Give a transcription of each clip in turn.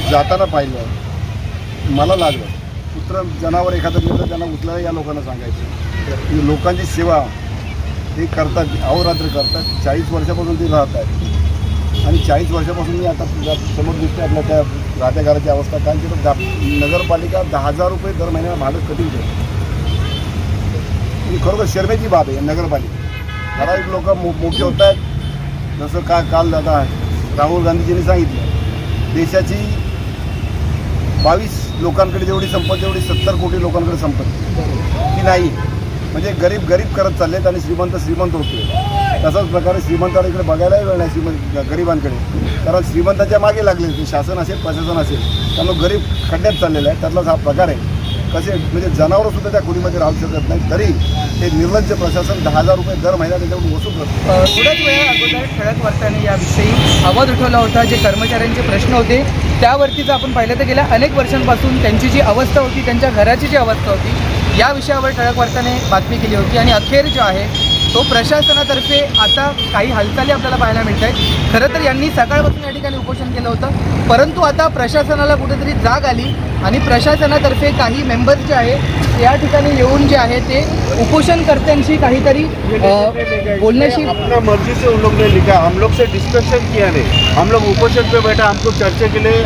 मी जाताना पाहिलं. मला लागलं. कुत्र जनावर एखादं मिळतं त्यांना उचलायला या लोकांना सांगायचं. लोकांची सेवा ते करतात अहोरात्र करतात. चाळीस वर्षापासून ते राहत आहेत. आणि चाळीस वर्षापासून मी आता समोर दिसते आपल्या त्या राहत्या घराची अवस्था. कारण की नगरपालिका दहा हजार रुपये दर महिन्याला भाडं कटिंग देते? ही खरोखर शर्मेची बाब आहे नगरपालिका. ठराविक लोक मो मोठे होत आहेत. जसं का काल दादा राहुल गांधीजींनी सांगितलं देशाची बावीस लोकांकडे जेवढी संपत्ती तेवढी सत्तर कोटी लोकांकडे संपत्ती ती नाही. म्हणजे गरीब गरीब करत चाललेत आणि श्रीमंत श्रीमंत होते तसाच प्रकारे श्रीमंतांकडे बघायलाही वेळ नाही श्रीमंत गरिबांकडे. कारण श्रीमंताच्या मागे लागले ते शासन असेल प्रशासन असेल. त्यामुळे गरीब खड्ड्यात चाललेला आहे त्यातलाच हा प्रकार आहे. कसे म्हणजे जनावरंसुद्धा त्या खोलीमध्ये राहू शकत नाही तरी ते निर्लज्ज प्रशासन दहा हजार रुपये दर महिना त्याच्याकडून वसूल करतो थोड्याच वेळा अगोदर ठळक वार्ताने याविषयी आवाज उठवला होता. जे कर्मचाऱ्यांचे प्रश्न होते त्यावरती जर आपण पाहिलं तर गेल्या अनेक वर्षांपासून त्यांची जी अवस्था होती त्यांच्या घराची जी अवस्था होती या विषयावर ठळक वार्ताने बातमी केली होती. आणि अखेर जो आहे तो प्रशासनातर्फे आता काही हालचाली आपल्याला पाहायला मिळत आहेत. खरं तर यांनी सकाळपासून या ठिकाणी उपोषण केलं होतं. परंतु आता प्रशासनाला कुठेतरी जाग आली आणि प्रशासनातर्फे काही मेंबर्स जे आहे या ठिकाणी येऊन जे आहे ते उपोषणकर्त्यांशी काहीतरी बोलण्याशी अपना मर्जी से उन लोग ने लिखा हम लोग से डिस्कशन किया नहीं। हम लोग उपोषण पे बैठा हमको चर्चा के लिए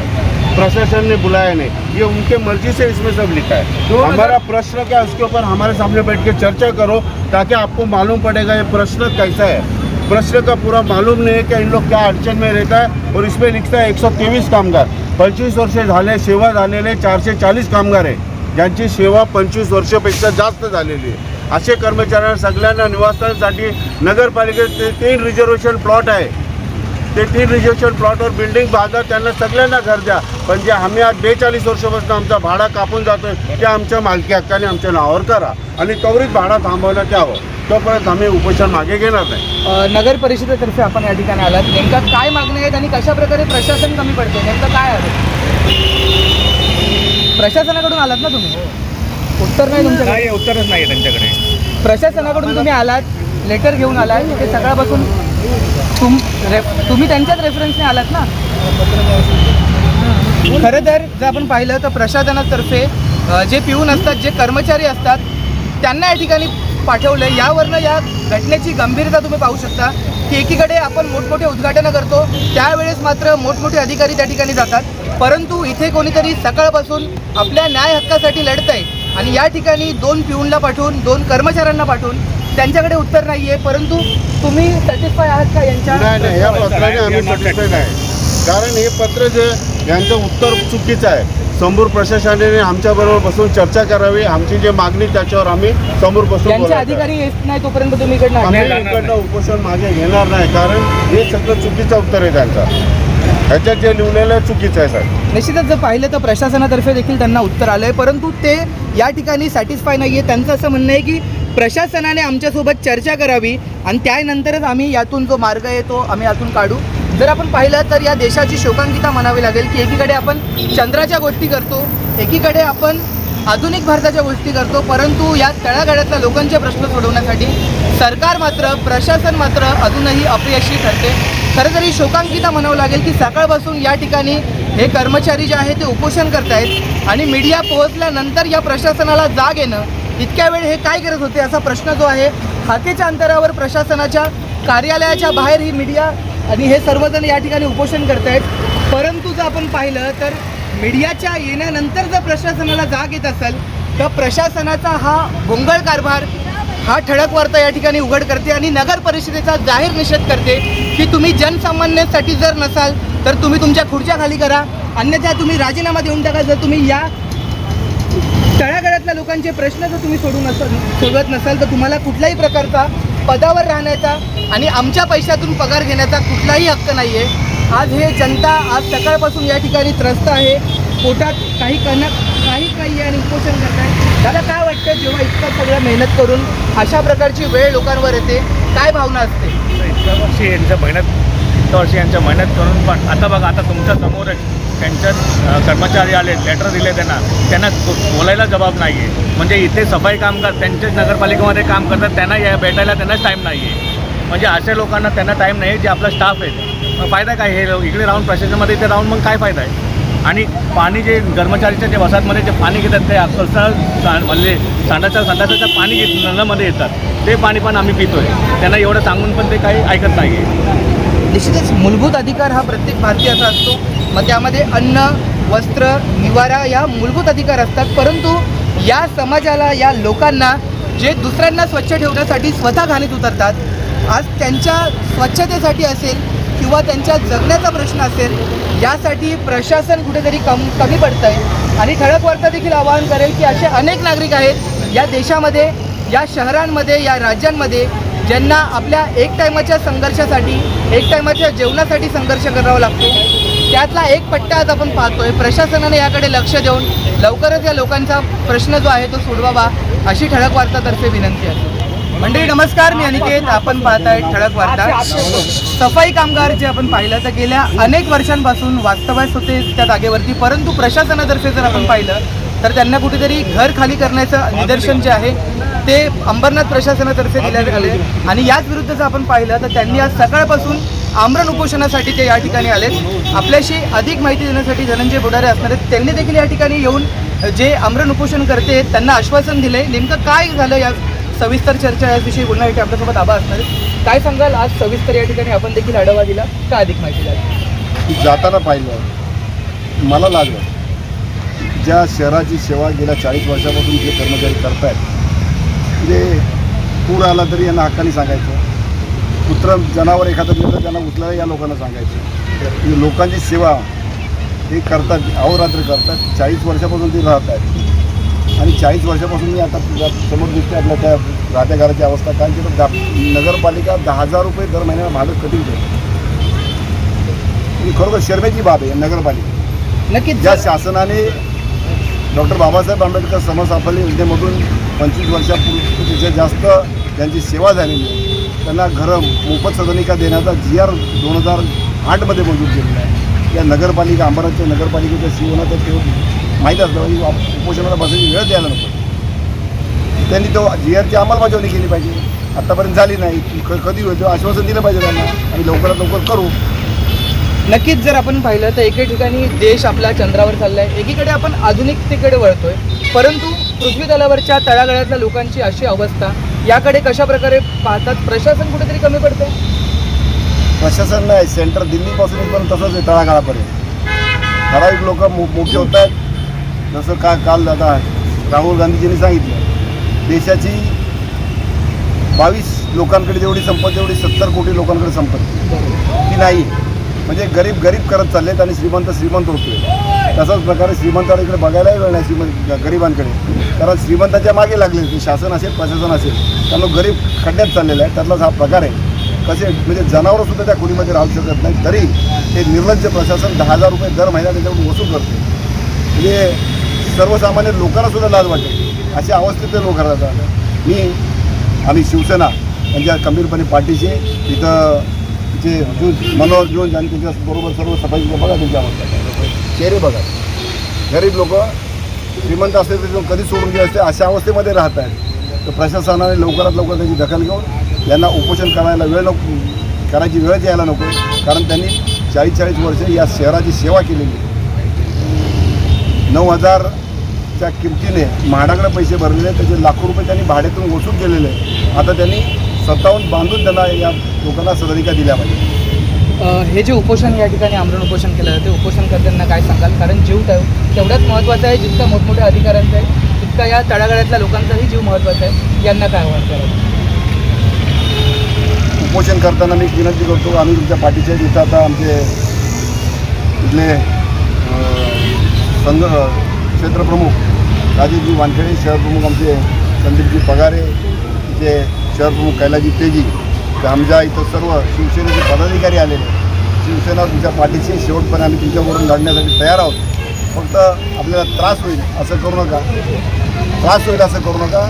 प्रशासन ने बुलाया नहीं. ये उनके मर्जी से इसमें सब लिखा है। हमारा प्रश्न क्या है? उसके ऊपर हमारे सामने बैठ के चर्चा करो ताकि आपको मालूम पड़ेगा ये प्रश्न कैसा है। प्रश्न का पूरा मालूम नहीं है कि इन लोग क्या अडचण में रहता है और इसमें लिखता है एकशे तेवीस कामगार। पंचवीस वर्ष झाले सेवा झालेले चारशे चाळीस कामगार आहे ज्यांची सेवा पंचवीस वर्षापेक्षा जास्त झालेली आहे. असे कर्मचाऱ्यांना सगळ्यांना निवासासाठी नगरपालिकेत ते तीन रिझर्वेशन प्लॉट आहे. ते तीन रिझर्वेशन प्लॉटवर बिल्डिंग बांधा त्यांना सगळ्यांना घर द्या. पण जे आम्ही आज बेचाळीस वर्षापासून आमचा भाडा कापून जातोय ते आमच्या मालकी हक्काने आमच्या नावावर करा. आणि त्वरित भाडा थांबवण्यात यावं तोपर्यंत आम्ही उपोषण मागे घेणार नाही. नगर परिषदेतर्फे आपण या ठिकाणी आलात. नेमका काय मागण्या आहेत आणि कशा प्रकारे प्रशासन कमी पडते नेमकं काय आहे? प्रशासनाकडून आलात ना तुम्ही? उत्तर नाही तुमच्याकडे? नाही उत्तरच नाही त्यांच्याकडे. प्रशासनाकडून तुम्ही आलात लेटर घेऊन आलात ते सकाळपासून तुम रेफ तुम्ही त्यांच्याच रेफरन्सने आलात ना? खरं तर जर आपण पाहिलं तर प्रशासनातर्फे जे पिऊन असतात जे कर्मचारी असतात त्यांना या ठिकाणी पाठवलं. यावरनं या घटनेची गंभीरता तुम्ही पाहू शकता. की एकीकडे आपण मोठमोठे उद्घाटनं करतो त्यावेळेस मात्र मोठमोठे अधिकारी त्या ठिकाणी जातात. परंतु इथे कोणीतरी सकाळपासून आपल्या न्याय हक्कासाठी लढत आहे आणि या ठिकाणी दोन पिऊनला पाठवून दोन कर्मचाऱ्यांना पाठवून त्यांच्याकडे उत्तर नाही आहे परंतु तुम्ही सॅटिस्फाय आहात का यांच्या नाही नाही या पत्राने आम्ही सॅटिस्फाईड आहे कारण हे पत्र जे यांचं उत्तर चुकीचं आहे. समोर प्रशासनाने आमच्याबरोबर बसून चर्चा करावी. आमची जे मागणी त्याच्यावर आम्ही समोर बसून. अधिकारी येत नाही तोपर्यंत तुम्ही इकडनं उपोषण मागे घेणार नाही. कारण हे सगळं चुकीचं उत्तर आहे त्यांचं. ह्याच्यात जे लिहिलेलं आहे चुकीचं आहे साहेब. निश्चितच जर पाहिलं तर प्रशासनातर्फे देखील त्यांना उत्तर आलं आहे परंतु ते या ठिकाणी सॅटिस्फाय नाही आहे त्यांचं असं म्हणणं आहे की प्रशासनाने आमच्यासोबत चर्चा करावी आणि त्यानंतरच आम्ही यातून जो मार्ग आहे तो आम्ही यातून काढू. जर आपण पाहिलं तर या देशाची शोकांकिता म्हणावी लागेल की एकीकडे आपण चंद्राच्या गोष्टी करतो एकीकडे आपण आधुनिक भारताच्या गोष्टी करतो परंतु या तळागाड्यातल्या लोकांचे प्रश्न सोडवण्यासाठी सरकार मात्र प्रशासन मात्र अजूनही अपयशी ठरते. खरं तरी शोकांकिता म्हणावं लागेल की सकाळपासून या ठिकाणी हे कर्मचारी जे आहे ते उपोषण करत आहेत आणि मीडिया पोहोचल्यानंतर या प्रशासनाला जाग येणं इतक्या वेळ हे काय करत होते असा प्रश्न जो आहे हाकेच्या अंतरावर प्रशासनाच्या कार्यालयाच्या बाहेर ही मीडिया आणि हे सर्वजण या ठिकाणी उपोषण करत आहेत परंतु जर आपण पाहिलं तर मीडियाच्या येण्यानंतर जर प्रशासनाला जाग येत असेल तर प्रशासनाचा हा गोंगळ कारभार हा ठळक वार्ता या ठिकाणी उघड करते आणि नगर परिषदेचा जाहीर निषेध करते की तुम्ही जनसामान्यांसाठी जर नसाल तर तुम्ही तुमच्या खुर्च्या खाली करा. अन्यथा तुम्ही राजीनामा देऊन टाका. जर तुम्ही या तळागाळातल्या लोकांचे प्रश्न जर तुम्ही सोडू नसाल सोडवत नसाल तर तुम्हाला कुठल्याही प्रकारचा पदावर राहण्याचा आणि आमच्या पैशातून पगार घेण्याचा कुठलाही हक्क नाही आहे आज हे जनता आज सकाळपासून या ठिकाणी त्रस्त आहे. पोटात काही कणक काही काही आहे आणि उपोषण करत आहे. दादा काय वाटतं जेव्हा इतकं सगळं मेहनत करून अशा प्रकारची वेळ लोकांवर येते? काय भावना असते? इतक्या वर्षी यांच्या मेहनत इतक्या वर्षी यांच्या मेहनत करून पण आता बघा आता तुमच्यासमोर त्यांच्या कर्मचारी आले लेटर दिले त्यांना त्यांना बोलायला जबाब नाही आहे म्हणजे इथे सफाई कामगार त्यांच्याच नगरपालिकेमध्ये काम करतात त्यांना या भेटायला त्यांनाच टाईम नाही आहे म्हणजे अशा लोकांना त्यांना टाईम नाही आहे जे आपला स्टाफ आहे मग फायदा काय? हे लोक इकडे राहून प्रशासनामध्ये इथे राहून मग काय फायदा आहे? आणि पाणी जे कर्मचारीच्या जे वसाहतमध्ये जे पाणी घेतात ते अक्षरशः सा- म्हणजे सांडाच्या संडासाचं पाणी घेत नळामध्ये येतात. ते पाणी पण आम्ही पितो आहे त्यांना एवढं सांगून पण ते काही ऐकत नाही आहे निश्चितच मूलभूत अधिकार हा प्रत्येक भारतीयाचा असतो. मग त्यामध्ये अन्न वस्त्र निवारा या मूलभूत अधिकार असतात. परंतु या समाजाला या लोकांना जे दुसऱ्यांना स्वच्छ ठेवण्यासाठी स्वतः घाणीत उतरतात आज त्यांच्या स्वच्छतेसाठी असेल किंवा त्यांच्या जगण्याचा प्रश्न असेल यासाठी प्रशासन कुठेतरी कम कमी पडतं आहे आणि ठळक वार्ता देखील आवाहन करेल की असे अनेक नागरिक आहेत या देशामध्ये या शहरांमध्ये या राज्यांमध्ये ज्यांना आपल्या एक टायमाच्या संघर्षासाठी एक टायमाच्या जेवणासाठी संघर्ष करावा लागतो. त्यातला एक पट्टा आज आपण पाहतोय. प्रशासनाने याकडे लक्ष देऊन लवकरच या लोकांचा प्रश्न जो आहे तो सोडवावा अशी ठळक वार्तातर्फे विनंती आहे. मंडळी नमस्कार. मी अनिकेत. आपण पाहताय ठळक वार्ता. सफाई कामगार जे आपण पाहिलं तर गेल्या अनेक वर्षांपासून वास्तव्यास होते त्या जागेवरती. परंतु प्रशासनातर्फे जर आपण पाहिलं तर त्यांना कुठेतरी घर खाली करण्याचं निदर्शन जे आहे ते अंबरनाथ प्रशासनातर्फे देण्यात आले आणि याच विरुद्ध जर आपण पाहिलं तर त्यांनी आज सकाळपासून आमरण उपोषणासाठी ते या ठिकाणी आलेत. आपल्याशी अधिक माहिती देण्यासाठी धनंजय बुडारे असणार आहेत. त्यांनी देखील या ठिकाणी येऊन जे आमरण उपोषण करते त्यांना आश्वासन दिले. नेमकं काय झालं या सविस्तर चर्चा याविषयी बोलण्यासाठी आपल्यासोबत आबा असणार आहेत. काय सांगाल? आज सविस्तर या ठिकाणी आपण देखील आढावा दिला. का अधिक माहिती की जाताना पाहिलं. मला लागलं. ज्या शहराची सेवा गेल्या चाळीस वर्षापासून जे कर्मचारी करतायत म्हणजे पूर आला तरी यांना हक्काने सांगायचं. कुत्रं जनावर एखादं मिळतं त्यांना उचलायला या लोकांना सांगायचं. लोकांची सेवा हे करतात अहोरात्र करतात. चाळीस वर्षापासून ते राहत आहेत आणि चाळीस वर्षापासून मी आता समोर दिसते आपल्या त्या राहत्या घराची अवस्था. कारण की तो गा नगरपालिका दहा हजार रुपये दर महिन्याला भाडं कटिंग देते? ही खरोखर शर्मेची बाब आहे नगरपालिका. नक्कीच ज्या शासनाने डॉक्टर बाबासाहेब आंबेडकर समसाफल्य योजनेमधून पंचवीस वर्षापूर्वीपेक्षा जास्त ज्यांची सेवा झालेली आहे. त्यांना घरं मोफत सदनिका देण्याचा जी आर दोन हजार आठमध्ये मंजूर केलेला आहे. या नगरपालिका अंबरनाथच्या नगरपालिकेच्या सीओना तर ते माहीत असलं म्हणजे उपोषणाला बसायची वेळ द्यायला नको. त्यांनी तो जी आरची अंमलबजावणी केली पाहिजे. आत्तापर्यंत झाली नाही. क- कधी होईल आश्वासन दिलं पाहिजे त्यांना. आणि लवकरात लवकर करू. नक्कीच जर आपण पाहिलं तर एके ठिकाणी देश आपला चंद्रावर चालला आहे एकीकडे आपण आधुनिकतेकडे वळतोय. परंतु पृथ्वी तलावरच्या तळागाळातल्या लोकांची अशी अवस्था याकडे कशा प्रकारे पाहतात? प्रशासन कुठेतरी कमी पडतंय? प्रशासन नाही सेंटर दिल्लीपासून पण तसंच आहे तळागाळापर्यंत. ठराविक लोक मो मोठी होत आहेत. जसं का काल दादा राहुल गांधीजींनी सांगितलं देशाची बावीस लोकांकडे जेवढी संपत्ती तेवढी सत्तर कोटी लोकांकडे संपत्ती. ती नाही. म्हणजे गरीब गरीब करत चाललेत आणि श्रीमंत श्रीमंत होतोय तसाच प्रकारे श्रीमंतांकडे बघायलाही वेळ नाही श्रीमंत गरिबांकडे. कारण श्रीमंताच्या मागे लागले ते शासन असेल प्रशासन असेल त्यामुळे गरीब खड्ड्यात चाललेला आहे. त्यातलाच हा प्रकार आहे. कसे म्हणजे जनावरंसुद्धा त्या खोलीमध्ये राहू शकत नाही तरी ते निर्लज्ज प्रशासन दहा हजार रुपये दर महिना त्याच्याकडून वसूल करते. म्हणजे सर्वसामान्य लोकांनासुद्धा लाज वाटते. अशा अवस्थेत ते लोक राहतात. मी आम्ही शिवसेना म्हणजे यांच्या खंबीरपणे पाठीशी इथं जे जो मनोहर जोन आणि त्याच्याबरोबर सर्व सफाई बघा त्यांच्या अवस्था चेहरे बघा. गरीब लोक श्रीमंत असले तरी कधी सोडून गेले असते अशा अवस्थेमध्ये राहत आहेत. तर प्रशासनाने लवकरात लवकर त्याची दखल घेऊन यांना उपोषण करायला वेळ नको करायची वेळच यायला नको कारण त्यांनी चाळीस चाळीस वर्षे या शहराची सेवा केलेली आहे. नऊ हजारच्या किमतीने म्हाडाकडे पैसे भरलेले आहेत, त्याचे लाखो रुपये त्यांनी भाड्यातून वसूल केलेले आहे आता त्यांनी स्वतःहून बांधून त्यांना या लोकांना सदनिका दिल्या पाहिजे. हे जे उपोषण या ठिकाणी आमरण उपोषण केलं जाते उपोषणकर्त्यांना काय सांगाल? कारण जीव तेव- तेवढाच महत्त्वाचा आहे जितका मोठमोठ्या अधिकाऱ्यांचा आहे तितका या तळागाळातल्या लोकांचाही जीव महत्त्वाचा आहे. यांना काय आव्हान करायचं? उपोषण करताना मी विनंती करतो आम्ही तुमच्या पाठीचे आहेत. इथं आता आमचे इथले संघ क्षेत्रप्रमुख राजेशजी वानखेडे शहरप्रमुख आमचे संदीपजी पगारे इथे शहरप्रमुख कैलाजी तेजी तर आमच्या इथं सर्व शिवसेनेचे पदाधिकारी आलेले शिवसेना तुमच्या पाठीशी शेवटपर्यंत आम्ही तुमच्यावरून लढण्यासाठी तयार आहोत. फक्त आपल्याला त्रास होईल असं करू नका. त्रास होईल असं करू नका.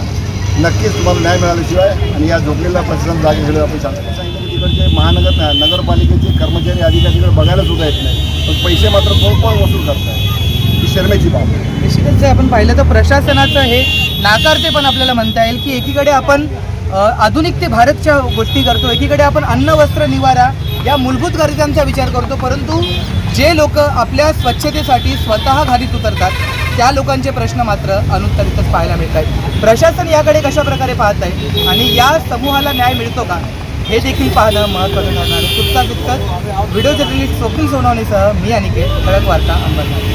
नक्कीच तुम्हाला न्याय मिळाल्याशिवाय आणि या झोपलेल्या प्रशासन जागेकडे आपण सांगतो सांगितलं की तिकडचे महानगर नगरपालिकेचे कर्मचारी अधिकारी तिकडे बघायला सुद्धा येत नाही पण पैसे मात्र कोण वसूल करतात ही शर्मेची बाब निश्चितच आपण पाहिलं तर प्रशासनाचं हे नाकारते पण आपल्याला म्हणता येईल की एकीकडे आपण आधुनिक ते भारतच्या गोष्टी करतो. एकीकडे आपण अन्न वस्त्र निवारा या मूलभूत गरजांचा विचार करतो. परंतु जे लोक आपल्या स्वच्छतेसाठी स्वतः घालीत उतरतात त्या लोकांचे प्रश्न मात्र अनुत्तरितच पाहायला मिळत आहेत प्रशासन याकडे कशा प्रकारे पाहत आहे आणि या समूहाला न्याय मिळतो का? हे देखील पाहणं महत्त्वाचं ठरणार आहे. तुमचा व्हिडिओ जर्नलिस्ट स्वप्नील सोनवणीसह मी अनिकेत. ठळक वार्ता अंबरनाथ.